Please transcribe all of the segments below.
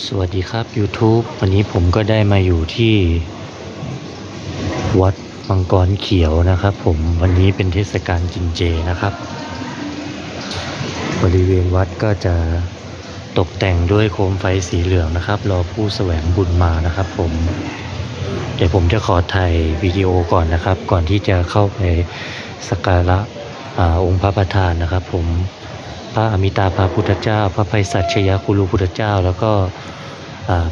สวัสดีครับ YouTube วันนี้ผมก็ได้มาอยู่ที่วัดมังกรเขียวนะครับผมวันนี้เป็นเทศกาลกินเจนะครับ บริเวณวัดก็จะตกแต่งด้วยโคมไฟสีเหลืองนะครับ รอผู้แสวงบุญมานะครับผม เดี๋ยวผมจะขอถ่ายวิดีโอก่อนนะครับ ก่อนที่จะเข้าไปสักการะอองค์พระประธานนะครับผม พระอมิตาภาพุทธเจ้า พระไพศาลชยคุลูพุทธเจ้า แล้วก็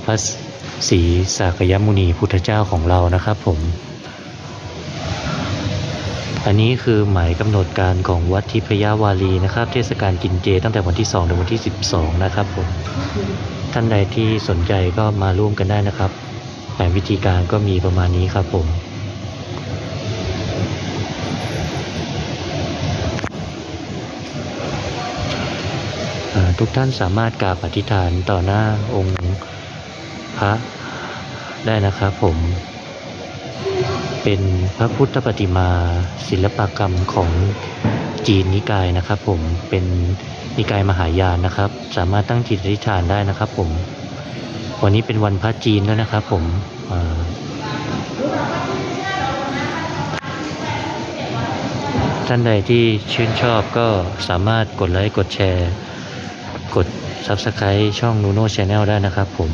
พระศรีสากยมุนีพุทธเจ้าของเรานะครับผม อันนี้คือหมายกำหนดการของวัดทิพยาวารีนะครับ เทศกาลกินเจตั้งแต่วันที่ 2 ถึงวันที่ 12 นะครับผม ท่านใดที่สนใจก็มาร่วมกันได้นะครับแผนวิธีการก็มีประมาณนี้ครับผม ทุกท่านสามารถกราบอธิษฐานต่อหน้าองค์พระได้นะครับผม เป็นพระพุทธปฏิมาศิลปกรรมของจีนนิกายนะครับ ผมเป็นนิกายมหายานนะครับ สามารถตั้งจิตอธิษฐานได้นะครับ ผม วันนี้เป็นวันพระจีนแล้วนะครับ ผมท่านใดที่ชื่นชอบก็สามารถกดไลค์กดแชร์ กด Subscribe ช่อง Nuno Channel ได้นะครับผม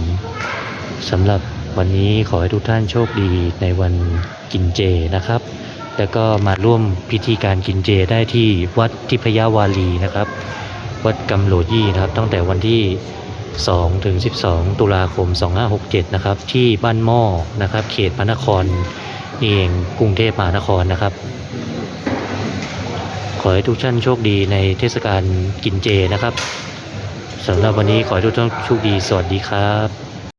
สำหรับวันนี้ขอให้ทุกท่านโชคดีในวันกินเจนะครับ แล้วก็มาร่วมพิธีการกินเจได้ที่วัดทิพยาวารีนะครับ วัดกำโหลยี่นะครับ ตั้งแต่วันที่ 2 ถึง 12 ตุลาคม 2567 นะครับ ที่บ้านหม้อนะครับ เขตพระนครนี่เองกรุงเทพมหานครนะครับ ขอให้ทุกท่านโชคดีในเทศกาลกินเจนะครับ สำหรับวันนี้ขอให้ทุกท่านโชคดี สวัสดีครับ